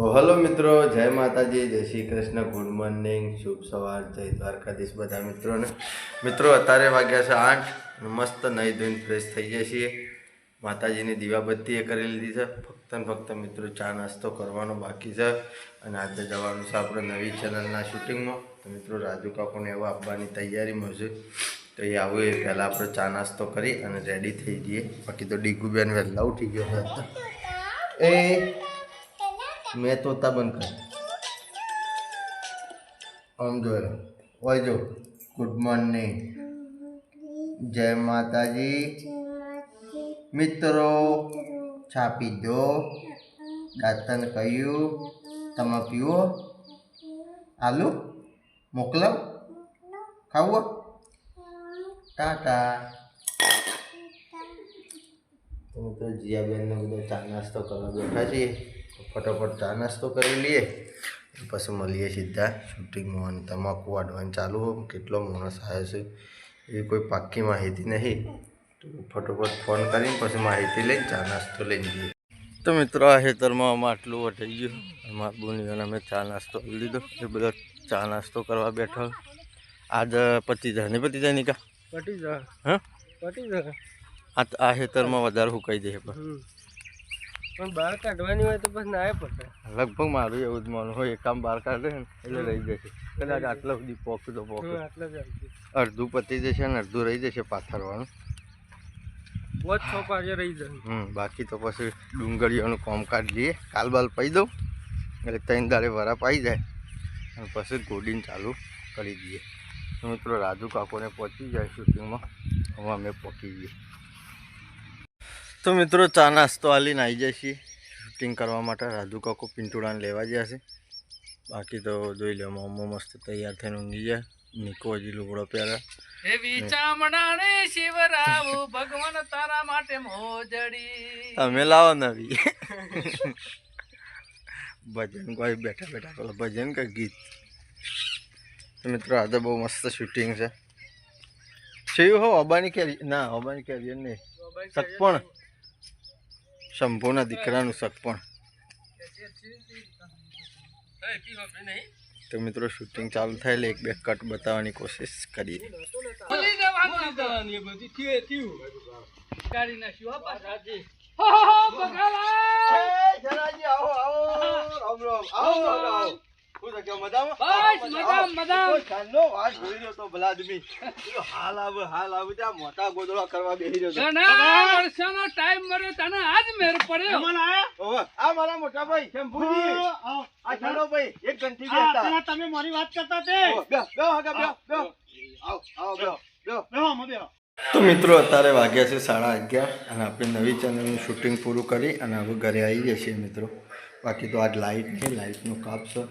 Hello મિત્રો, જય માતાજી, જય શ્રી કૃષ્ણ. ગુડ મોર્નિંગ શુભ સવાર, જય દ્વારકાધીશ બધા મિત્રોને. મિત્રો, અત્યારે વાગ્યા છે આઠ. મસ્ત નહીં ધોઈને ફ્રેશ થઈ જાય છીએ. માતાજીની દીવાબત્તી એ કરી લીધી છે. ફક્ત ને ફક્ત મિત્રો, ચા નાસ્તો કરવાનો બાકી છે. અને આજે જવાનું છે આપણે નવી ચેનલના શૂટિંગમાં તો મિત્રો, રાજુ કાકુને એવા આપવાની તૈયારીમાં છે. તો એ આવું એ પહેલાં આપણે ચા નાસ્તો કરી અને રેડી થઈ જઈએ. બાકી તો ડીગુબેન વહેલા ઉઠી ગયો હતો એ મેં તોતા બંધ કર આમ હોય જો. ગુડ મોર્નિંગ જય માતાજી. મિત્રો છાપી દો. દાંતન કહ્યું તમે પીવો? આલુ? મોકલાવ ખાવો? ટાટા. તો મિત્રો, જીયાબેનને બધો ચા નાસ્તો કરવા બેઠા છીએ. ફટાફટ ચા નાસ્તો કરી લઈએ. પછી મળીએ સીધા શૂટિંગમાં અને તમાકુ વાળવાનું ચાલુ હોય કેટલો માણસ આવ્યો છે એવી કોઈ પાક્કી માહિતી નહીં. તો ફટાફટ ફોન કરીને પછી માહિતી લઈને ચા નાસ્તો લઈને જઈએ. તો મિત્રો આ ખેતરમાં અમે આટલું વટાઈ ગયું. અમારા બોની અમે ચા નાસ્તો લીધો એ બધા ચા નાસ્તો કરવા બેઠો. આજ પતી જાય નહીં પચીસ હજાર નીકા પતી જાય હા? પતી જાય આ આ ખેતરમાં વધારે સુકાઈ જાય પણ. પણ બહાર કાઢવાની હોય તો બસ ના પડે લગભગ મારું એવું જ માનું હોય એક કામ બહાર કાઢે ને એટલે રહી જશે. કદાચ આટલા સુધી પોક્યું તો આટલા અડધું પતી જશે ને અડધું રહી જશે પાથરવાનું. પોચ છ પાછળ રહી જાય હમ બાકી તો પછી ડુંગળીઓનું કોમ કાઢ લઈએ. કાલ બાલ પાઈ દઉં એટલે ત્રણ દાડે વરા પાઈ જાય. અને પછી ગોડીને ચાલુ કરી દઈએ. તો મિત્રો રાજુ કાકોને પહોંચી જાય શૂટિંગમાં. હવે અમે પહોંચી જઈએ તો મિત્રો ચા નાસ્તો હાલીને આવી જાય છીએ. શૂટિંગ કરવા માટે રાધુ કાકો પિંટુડાને લેવા ગયા છે. બાકી તો જોઈ લો મોમો મસ્ત તૈયાર થઈને ઊંઘી જાય નિકો હજી લુગડો પહેરે. ભગવાન તારા માટે મોજડી. તમે લાવો નવી. ભજન કોઈ બેઠા બેઠા પેલા ભજન કે ગીત. મિત્રો મિત્રો આજે બહુ મસ્ત શૂટિંગ છે. છે હો અબાની કેરી ના અબાની કેરી નહીં. સગપણ શંભુના દીકરાનું સગપણ. તો મિત્રો શૂટિંગ ચાલુ થાય એટલે એક બે કટ બતાવવાની કોશિશ કરીએ. આવો આવો. રામ રામ આવો પાછા. બસ, મજામ, મજામ. હાલ આવે હાલ આવે ત્યાં મોટા ગોદડા કરવા બેસી રહ્યો વર્ષોનો ટાઈમ મળ્યો તને આજ મેર પડ્યો. આ મારા મોટા ભાઈ શંભુજી આ ચાલો ભાઈ એક ઘંટી બેસતા. તમે મારી વાત કરતા તે. બેહો, બેહો બેહો, બેહો. આવો, બેહો, બેહો. તો મિત્રો અત્યારે વાગ્યા છે સાડા અગિયાર અને આપણે નવી ચેનલનું શૂટિંગ પૂરું કરી અને હવે ઘરે આવી જશે મિત્રો. બાકી તો આજ લાઇટ છે લાઇટનો કાપ છે.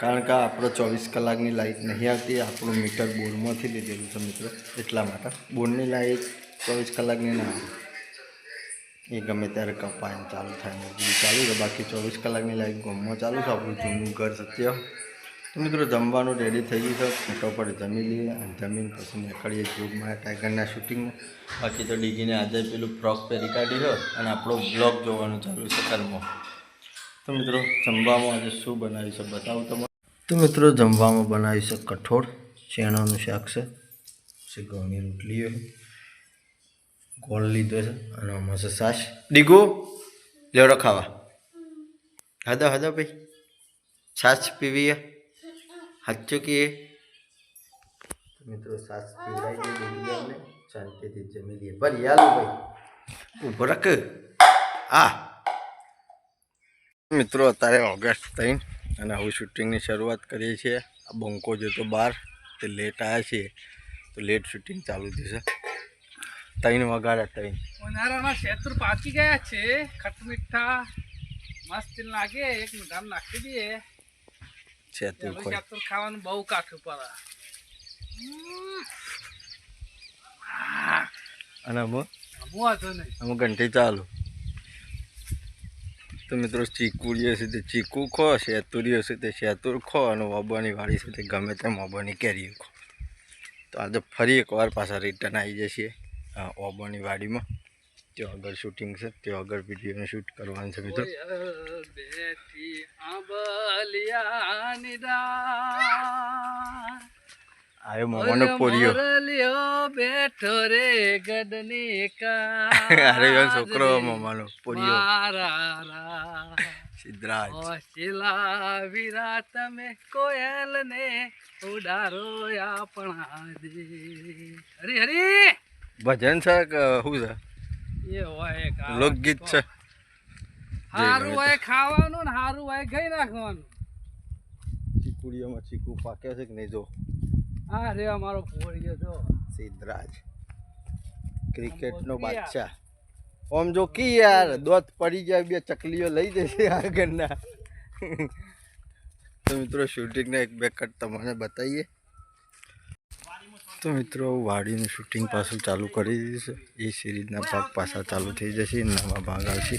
કારણ કે આપણે ચોવીસ કલાકની લાઇટ નહીં આવતી, આપણું મીટર બોર્ડમાંથી લીધેલું છે મિત્રો, એટલા માટે. બોર્ડની લાઇટ ચોવીસ કલાકની ના એ ગમે ત્યારે કપાય ચાલુ થાય ને ચાલુ છે બાકી ચોવીસ કલાકની લાઇટ ગામમાં ચાલુ છે, આપણું જૂનું ઘર સત્ય. તો મિત્રો, જમવાનું રેડી થઈ ગયું છે. ફટાફટ જમી લઈએ અને જમીન પછી નીકળીએ જોગમાં ટાઈગરના શૂટિંગમાં. બાકી તો ડીગીને આજે પેલું ફ્રોક પહેરી કાઢી અને આપણો બ્લોગ જોવાનું ચાલુ છે કર્મો. તો મિત્રો, જમવામાં આજે શું બનાવ્યું છે બતાવું તમારે તો મિત્રો, જમવામાં બનાવ્યું છે કઠોળ, ચેણાનું શાક છે, પછી ઘઉંની રોટલીઓ ગોળ લીધો છે અને આમાં છે સાસ ડીગો, લેવડો ખાવા. હદો હદો ભાઈ? છાશ પીવીએ હે? સાચું મિત્રો સાસ પીવડાવી દે દીકરીઓને શાંતિથી જમી લઈએ. ભરી યાલો ભાઈ. ઊભો રખ. આ. મિત્રો અત્યારે ઓગસ્ટ ત્રણ અને હવે શૂટિંગની શરૂઆત કરીએ છીએ. આ બંકો જોતો બહાર તે લેટ આવ્યા છીએ. તો લેટ શૂટિંગ ચાલુ થશે. ત્રણ વગાડ્યા ત્રણ. ઉનાળાના શેતુર પાકી ગયા છે. ખટ મીઠા મસ્ત લાગે. એક મીઠામાં નાખી દઈએ. કોઈ શેતુર ખાવાનું બહુ કાઠું પડે. અને અમે હું વાંધો નહીં. અમે ઘંટી ચાલુ. તો મિત્રો ચીકુડીઓ છે તે ચીકુ ખો, શેતુરીઓ છે તે શેતુર ખો અને મોબાની વાળી છે તે ગમે તે મોબાની કેરીઓ ખો. તો આજે ફરી એકવાર પાછા રિટર્ન આવી જશે ઓબાની વાડીમાં. ત્યાં આગળ શૂટિંગ છે, ત્યાં આગળ વિડીયોને શૂટ કરવાનું છે મિત્રો. બેઠી આંબલિયાની આવ્યો મોમાનો પોરિયો. મોરલિયો બેઠો રે અરે યો છોકરો મોમાનો પોરિયો. સિદ્ધરાજ. ઓશિલા વીરા તમે કોયલ ને ઉડારો આપણા દે હરી હરી! ભજન છે કે શું છે? એ હોય કા- લોકગીત છે. હારું હોય ખાવાનું ને હારું હોય ગઈ નાખવાનું. ચીકુડીઓમાં ચીકુ પાકે છે કે નહીં જો? હા રે અમારો પોળિયો તો સિદ્ધરાજ ક્રિકેટનો બાદશાહ. ઓમ જો કી યાર દોત પડી જાય બે ચકલીઓ લઈ જશે આગળના. તો મિત્રો શૂટિંગના એક બે કટ તમને બતાવીએ. તો મિત્રો વાડીનું શૂટિંગ પાછું ચાલુ કરી દીધું છે. એ સિરીઝના ભાગ પાછા ચાલુ થઈ જશે નવા ભાગ આવશે.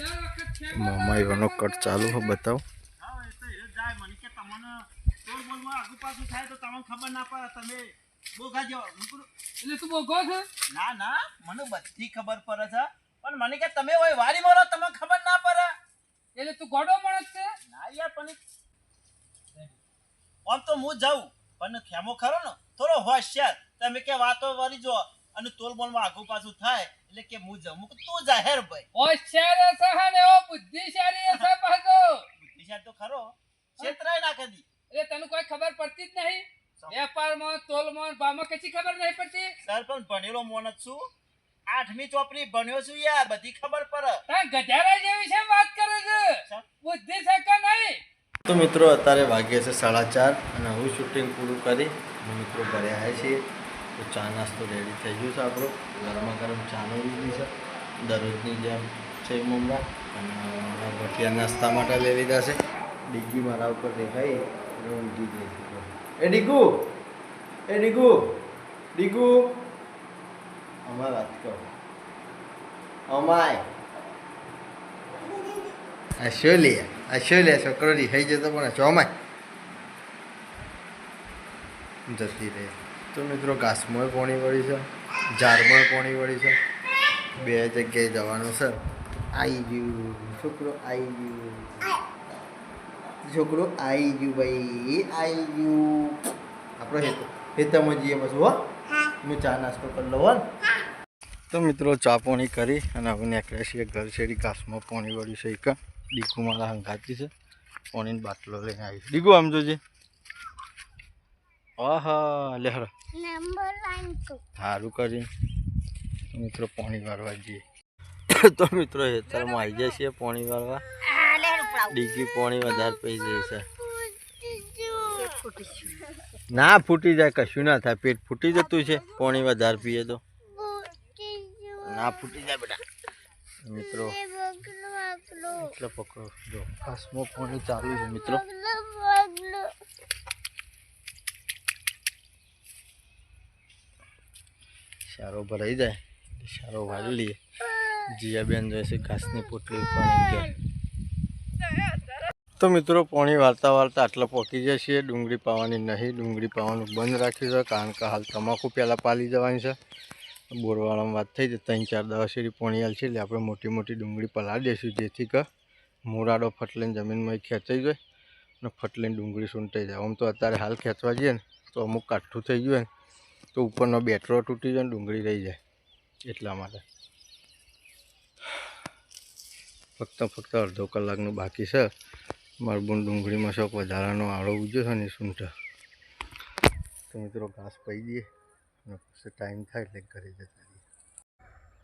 મામા એવાનો કટ ચાલુ હોય બતાવો એટલે તું બોગો છે? ના ના મને બધી ખબર પડે છે. પણ મને કે તમે હોય વારી મારો તમને ખબર ના પડે. એટલે તું ગોડો માણસ છે? ના યાર પણ આમ તો હું જાઉં પણ ખેમો ખરો ને થોડો હોશિયાર. તમે કે વાતો વરી જો અને તોલમોલમાં આગુ પાછું થાય એટલે કે હું જાઉં. તું જાહેર ભાઈ. હોશિયાર હશે હા ને પાછો. બુદ્ધિશાળી તો ખરો. છેતરાય ના કદી એટલે તને કોઈ ખબર પડતી જ નહીં? વેપારમાં તોલમાં ભાવમાં કશી ખબર નહીં પડતી? સર પણ ભણેલો મોન જ છું. આઠમી ચોપડી ભણ્યો છું યાર બધી ખબર પડે. તા ગધારા જેવી છે વાત કરે છે? બુદ્ધિ છે કે નહીં? તો મિત્રો અત્યારે વાગ્યા છે સાડા ચાર અને હું શૂટિંગ પૂરું કરી મિત્રો ઘરે આવ્યા છીએ. તો ચા નાસ્તો રેડી થઈ ગયો છે આપણો. ગરમા ગરમ ચાનો લીધી છે. દરરોજની જેમ છે મમરા. અને ભઠિયા નાસ્તા માટે લઈ લીધા છે. ડિગ્ગી મારા ઉપર દેખાઈ એટલે ઊંઘી ગઈ એ ડીગુ એ ડીગુ ડીગુ અમાર વાત કરો અમાય અશોલિયા અશોલિયા છોકરો થઈ જતો પણ ચોમાય જતી રહી તો મિત્રો ઘાસમાં પોણી વળી છે ઝાડમાં પોણી વળી છે બે જગ્યાએ જવાનું છે આવી ગયું છોકરો આવી ગયું છોકરો આવી ગયું ભાઈ આવી ગયું. આપણો હેત હેતામાં જઈએ બસ હો. હું. ચા નાસ્તો કરી લઉં હો. ને તો મિત્રો ચા પાણી કરી અને હવે નીકળ્યા છીએ ઘર શેરી ઘાસમાં. પાણી વળ્યું છે એક. ડીકુ મારા હંગાતી છે. પાણીનો બાટલો લઈને આવી ડીકુ આમ જોજે. આહા લે હરો સારું કરી મિત્રો પાણી વાળવા જઈએ. તો મિત્રો હેતરમાં આવી જાય છે પાણી વાળવા. ડીકી પાણી વધારે પી જાય છે. ના ફૂટી જાય કશું ના થાય. પેટ ફૂટી જતું છે પાણી વધારે પીએ તો. ના ફૂટી જાય બેટા. મિત્રો એટલે પકડો. જો ઘાસમાં પાણી ચાલુ છે મિત્રો. સારો ભરાઈ જાય સારો વાળી લઈએ. જીયાબેન જોઈશે ઘાસની પોટલી પાણી તો મિત્રો, પાણી વાળતા વાળતા આટલા પહોંચી જાય છીએ. ડુંગળી પાવાની નહીં, ડુંગળી પાવાનું બંધ રાખ્યું છે, કારણ કે હાલ તમાકુ પહેલાં પાલી જવાની છે. બોરવાળામાં વાત થઈ છે ત્રણ ચાર દવા શેરી પાણી હાલ છે, એટલે આપણે મોટી મોટી ડુંગળી પલાળી દઈશું, જેથી કે મોરાડો ફટલીને જમીનમાં ખેંચાઈ જાય અને ફટલીને ડુંગળી સૂંટાઈ જાય. આમ તો અત્યારે હાલ ખેંચવા જઈએ ને, તો અમુક કાઠું થઈ ગયું ને, તો ઉપરનો બેટરો તૂટી જાય ને ડુંગળી રહી જાય એટલા માટે. ફક્ત ફક્ત અડધો કલાકનું બાકી છે. મારબુન ડુંગળીમાં શોખ વધારાનો આળો ઉજ્યો છે ને સૂંઠા તો મિત્રો ઘાસ પાઈ દઈએ અને પછી ટાઈમ થાય એટલે ઘરે જતા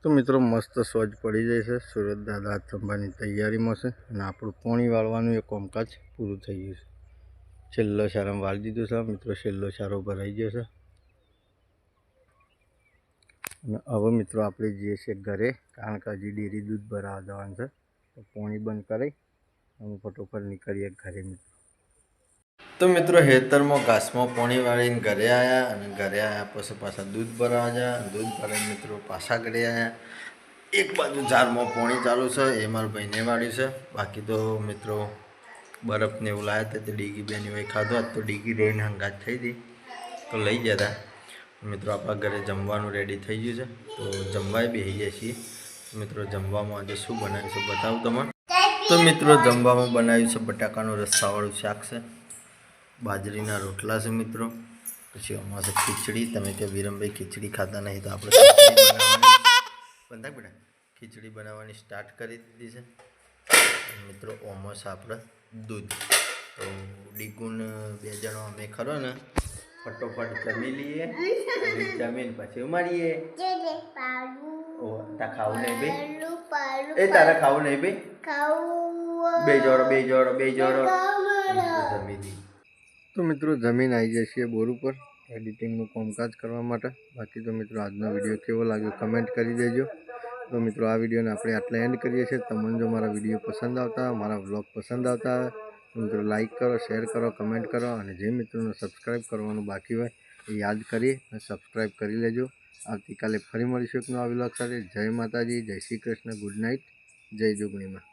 તો મિત્રો મસ્ત સોજ પડી જાય છે. સુરત દાદા થંભાની તૈયારીમાં છે અને આપણું પોણી વાળવાનું એ કોમકાજ પૂરું થઈ ગયું છે. છેલ્લો સારામાં વાળી દીધું છે. મિત્રો છેલ્લો સારો ભરાઈ ગયો છે. અને હવે મિત્રો આપણે જઈએ છીએ ઘરે. કારણ કે હજી ડેરી દૂધ ભરાવા જવાનું છે. તો પોણી બંધ કરી અમે ફટોફટ નીકળીએ ઘરે મિત્રો. તો મિત્રો હેતરમાં ઘાસમાં પોણી વાળીને ઘરે આવ્યા અને ઘરે આવ્યા પછી પાછા દૂધ ભરાવા જ્યાં દૂધ ભરાઈને મિત્રો પાછા ઘરે આવ્યા એક બાજુ ઝાડમાં પોણી ચાલુ છે, એ મારા ભાઈને વાળ્યું છે. બાકી તો મિત્રો બરફને એવું લાવ્યા હતા તે ડીગી બેન હોય ખાધો હતો ડીગી રોઈને હંગાત થઈ હતી. તો લઈ ગયા હતા. મિત્રો આપણા ઘરે જમવાનું રેડી થઈ ગયું છે. તો જમવાય બેસી જાય છીએ. મિત્રો જમવામાં આજે શું બનાવ્યું છે બતાવું તમારે? તો મિત્રો જમવામાં બનાવ્યું છે બટાકાનું રસ્સાવાળું શાક છે. બાજરીના રોટલા છે મિત્રો. પછી અમારે ખીચડી. તમે કે વિરમભાઈ ખીચડી ખાતા નહીં તો આપણે બંધા બેટા. ખીચડી બનાવવાની સ્ટાર્ટ કરી દીધી છે. મિત્રો ઓમસ આપણે દૂધ. તો ડીગુન બે જણો અમે ખરો ને, ફટોફટ જમી લઈએ. જમીન પછી ઉમારીએ. તા ખાવું નહીં ભાઈ એ તારે ખાવું નહીં ભાઈ? બે જોડો બે જોડો બે જોડો. જમીન તો મિત્રો જમીન આવી જાય છે બોર ઉપર એડિટિંગનું કામકાજ કરવા માટે. બાકી તો મિત્રો આજનો વીડિયો કેવો લાગ્યો કમેન્ટ કરી દેજો. તો મિત્રો આ વિડીયોને આપણે આટલે એન્ડ કરીએ છીએ. તમને જો મારા વીડિયો પસંદ આવતા હોય, મારા વ્લોગ પસંદ આવતા મિત્રો લાઈક કરો શેર કરો કમેન્ટ કરો અને જે મિત્રોને સબસ્ક્રાઈબ કરવાનું બાકી હોય એ યાદ કરી અને સબસ્ક્રાઈબ કરી લેજો. આવતીકાલે ફરી મળીશું એક નવા વ્લોગ સાથે. જય માતાજી, જય શ્રી કૃષ્ણ, ગુડ નાઇટ, જય જોગણીમાં.